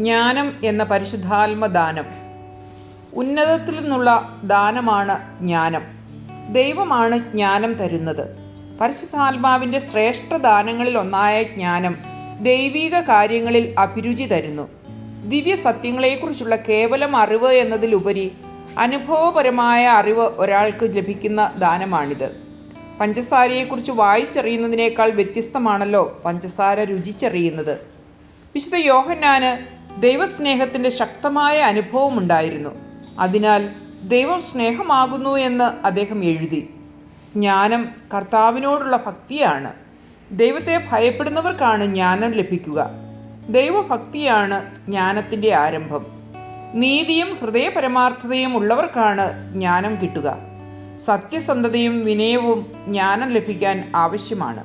ജ്ഞാനം എന്ന പരിശുദ്ധാത്മദാനം. ഉന്നതത്തിൽ നിന്നുള്ള ദാനമാണ് ജ്ഞാനം. ദൈവമാണ് ജ്ഞാനം തരുന്നത്. പരിശുദ്ധാത്മാവിന്റെ ശ്രേഷ്ഠ ദാനങ്ങളിൽ ഒന്നായ ജ്ഞാനം ദൈവീക കാര്യങ്ങളിൽ അഭിരുചി തരുന്നു. ദിവ്യ സത്യങ്ങളെക്കുറിച്ചുള്ള കേവലം അറിവ് എന്നതിലുപരി അനുഭവപരമായ അറിവ് ഒരാൾക്ക് ലഭിക്കുന്ന ദാനമാണിത്. പഞ്ചസാരയെക്കുറിച്ച് വായിച്ചറിയുന്നതിനേക്കാൾ വ്യത്യസ്തമാണല്ലോ പഞ്ചസാര രുചിച്ചറിയുന്നത്. വിശുദ്ധ യോഹന്നാന് ദൈവസ്നേഹത്തിന്റെ ശക്തമായ അനുഭവമുണ്ടായിരുന്നു. അതിനാൽ ദൈവം സ്നേഹമാകുന്നു എന്ന് അദ്ദേഹം എഴുതി. ജ്ഞാനം കർത്താവിനോടുള്ള ഭക്തിയാണ്. ദൈവത്തെ ഭയപ്പെടുന്നവർക്കാണ് ജ്ഞാനം ലഭിക്കുക. ദൈവഭക്തിയാണ് ജ്ഞാനത്തിന്റെ ആരംഭം. നീതിയും ഹൃദയപരമാർത്ഥതയും ഉള്ളവർക്കാണ് ജ്ഞാനം കിട്ടുക. സത്യസന്ധതയും വിനയവും ജ്ഞാനം ലഭിക്കാൻ ആവശ്യമാണ്.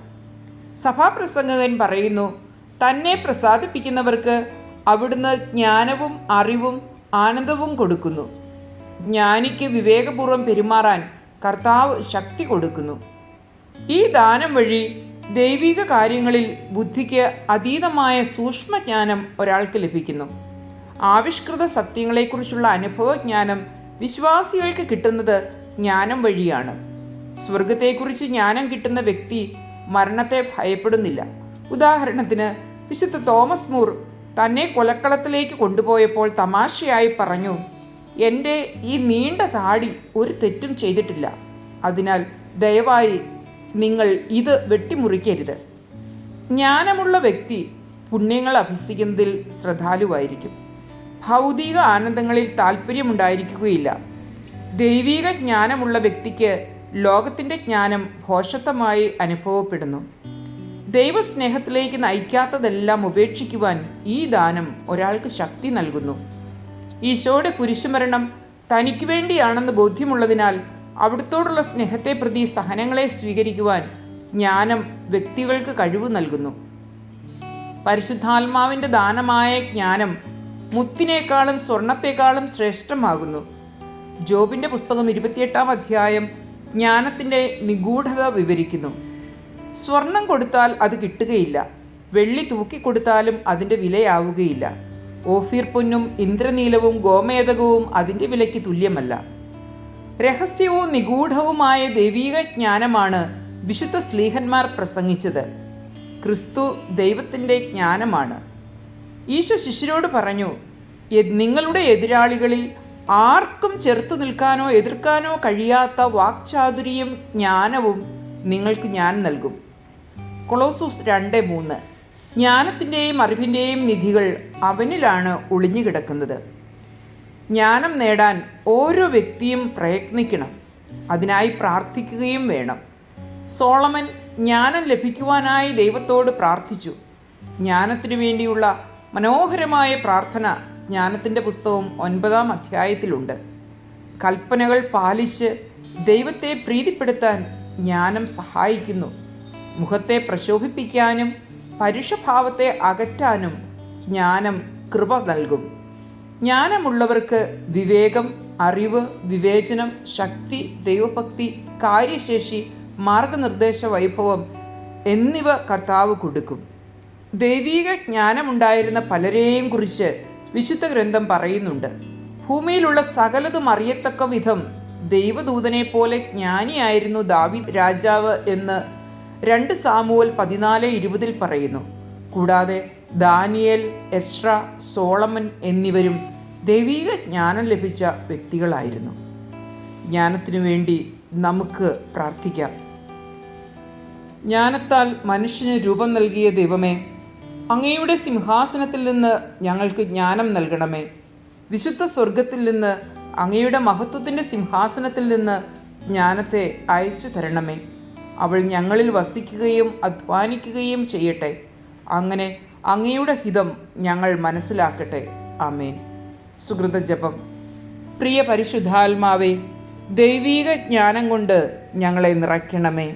സഭാപ്രസംഗകൻ പറയുന്നു തന്നെ പ്രസാദിപ്പിക്കുന്നവർക്ക് അവിടുന്ന് ജ്ഞാനവും അറിവും ആനന്ദവും കൊടുക്കുന്നു. ജ്ഞാനിക്ക് വിവേകപൂർവം പെരുമാറാൻ കർത്താവ് ശക്തി കൊടുക്കുന്നു. ഈ ദാനം വഴി ദൈവിക കാര്യങ്ങളിൽ ബുദ്ധിക്ക് അതീതമായ സൂക്ഷ്മജ്ഞാനം ഒരാൾക്ക് ലഭിക്കുന്നു. ആവിഷ്കൃത സത്യങ്ങളെക്കുറിച്ചുള്ള അനുഭവജ്ഞാനം വിശ്വാസികൾക്ക് കിട്ടുന്നത് ജ്ഞാനം വഴിയാണ്. സ്വർഗത്തെക്കുറിച്ച് ജ്ഞാനം കിട്ടുന്ന വ്യക്തി മരണത്തെ ഭയപ്പെടുന്നില്ല. ഉദാഹരണത്തിന് വിശുദ്ധ തോമസ് മൂർ തന്നെ കൊലക്കളത്തിലേക്ക് കൊണ്ടുപോയപ്പോൾ തമാശയായി പറഞ്ഞു എന്റെ ഈ നീണ്ട താടി ഒരു തെറ്റും ചെയ്തിട്ടില്ല. അതിനാൽ ദയവായി നിങ്ങൾ ഇത് വെട്ടിമുറിക്കരുത്. ജ്ഞാനമുള്ള വ്യക്തി പുണ്യങ്ങൾ അഭ്യസിക്കുന്നതിൽ ശ്രദ്ധാലുവായിരിക്കും. ഭൗതിക ആനന്ദങ്ങളിൽ താല്പര്യമുണ്ടായിരിക്കുകയില്ല ദൈവിക ജ്ഞാനമുള്ള വ്യക്തിക്ക് ലോകത്തിന്റെ ജ്ഞാനം ഭോഷത്വമായി അനുഭവപ്പെടുന്നു. ദൈവസ്നേഹത്തിലേക്ക് നയിക്കാത്തതെല്ലാം ഉപേക്ഷിക്കുവാൻ ഈ ദാനം ഒരാൾക്ക് ശക്തി നൽകുന്നു. ഈശോയുടെ കുരിശുമരണം തനിക്ക് വേണ്ടിയാണെന്ന് ബോധ്യമുള്ളതിനാൽ അവിടുത്തോടുള്ള സ്നേഹത്തെ പ്രതി സഹനങ്ങളെ സ്വീകരിക്കുവാൻ ജ്ഞാനം വ്യക്തികൾക്ക് കഴിവ് നൽകുന്നു. പരിശുദ്ധാത്മാവിന്റെ ദാനമായ ജ്ഞാനം മുത്തിനേക്കാളും സ്വർണത്തെക്കാളും ശ്രേഷ്ഠമാകുന്നു. ജോബിന്റെ പുസ്തകം ഇരുപത്തിയെട്ടാം അധ്യായം ജ്ഞാനത്തിന്റെ നിഗൂഢത വിവരിക്കുന്നു. സ്വർണം കൊടുത്താൽ അത് കിട്ടുകയില്ല. വെള്ളി തൂക്കിക്കൊടുത്താലും അതിന്റെ വിലയാവുകയില്ല. ഓഫീർ പൊന്നും ഇന്ദ്രനീലവും ഗോമേതകവും അതിന്റെ വിലയ്ക്ക് തുല്യമല്ല. രഹസ്യവും നിഗൂഢവുമായ ദൈവീക ജ്ഞാനമാണ് വിശുദ്ധ സ്ലീഹന്മാർ പ്രസംഗിച്ചത്. ക്രിസ്തു ദൈവത്തിന്റെ ജ്ഞാനമാണ്. ഈശോ ശിഷ്യരോട് പറഞ്ഞു നിങ്ങളുടെ എതിരാളികളിൽ ആർക്കും ചെറുത്തു നിൽക്കാനോ എതിർക്കാനോ കഴിയാത്ത വാക്ചാതുരിയും ജ്ഞാനവും നിങ്ങൾക്ക് ഞാൻ നൽകും. കൊളോസൂസ് രണ്ട് മൂന്ന്. ജ്ഞാനത്തിന്റെയും അറിവിന്റെയും നിധികൾ അവനിലാണ് ഒളിഞ്ഞു കിടക്കുന്നത്. ജ്ഞാനം നേടാൻ ഓരോ വ്യക്തിയും പ്രയത്നിക്കണം. അതിനായി പ്രാർത്ഥിക്കുകയും വേണം. സോളമൻ ജ്ഞാനം ലഭിക്കുവാനായി ദൈവത്തോട് പ്രാർത്ഥിച്ചു. ജ്ഞാനത്തിനു വേണ്ടിയുള്ള മനോഹരമായ പ്രാർത്ഥന ജ്ഞാനത്തിന്റെ പുസ്തകം ഒൻപതാം അധ്യായത്തിലുണ്ട്. കൽപ്പനകൾ പാലിച്ച് ദൈവത്തെ പ്രീതിപ്പെടുത്താൻ ജ്ഞാനം സഹായിക്കുന്നു. മുഖത്തെ പ്രശോഭിപ്പിക്കാനും പരുഷഭാവത്തെ അകറ്റാനും ജ്ഞാനം കൃപ നൽകും. ജ്ഞാനമുള്ളവർക്ക് വിവേകം അറിവ് വിവേചനം ശക്തി ദൈവഭക്തി കാര്യശേഷി മാർഗനിർദ്ദേശ വൈഭവം എന്നിവ കർത്താവ് കൊടുക്കും. ദൈവീക ജ്ഞാനമുണ്ടായിരുന്ന പലരെയും കുറിച്ച് വിശുദ്ധ ഗ്രന്ഥം പറയുന്നുണ്ട്. ഭൂമിയിലുള്ള സകലതും അറിയത്തക്ക വിധം ദൈവദൂതനെ പോലെ ജ്ഞാനിയായിരുന്നു ദാവി രാജാവ് എന്ന് രണ്ട് സാമുവൽ പതിനാല് ഇരുപതിൽ പറയുന്നു. കൂടാതെ ദാനിയേൽ എസ്ര സോളമൻ എന്നിവരും ദൈവീക ജ്ഞാനം ലഭിച്ച വ്യക്തികളായിരുന്നു. ജ്ഞാനത്തിനു വേണ്ടി നമുക്ക് പ്രാർത്ഥിക്കാം. ജ്ഞാനത്താൽ മനുഷ്യന് രൂപം നൽകിയ ദൈവമേ അങ്ങയുടെ സിംഹാസനത്തിൽ നിന്ന് ഞങ്ങൾക്ക് ജ്ഞാനം നൽകണമേ. വിശുദ്ധ സ്വർഗത്തിൽ നിന്ന് അങ്ങയുടെ മഹത്വത്തിന്റെ സിംഹാസനത്തിൽ നിന്ന് ജ്ഞാനത്തെ അയച്ചു തരണമേ. അവൾ ഞങ്ങളിൽ വസിക്കുകയും അധ്വാനിക്കുകയും ചെയ്യട്ടെ. അങ്ങനെ അങ്ങയുടെ ഹിതം ഞങ്ങൾ മനസ്സിലാക്കട്ടെ. ആമേൻ. സുഹൃത ജപം. പ്രിയ പരിശുദ്ധാത്മാവേ ദൈവീക ജ്ഞാനം കൊണ്ട് ഞങ്ങളെ നിറയ്ക്കണമേ.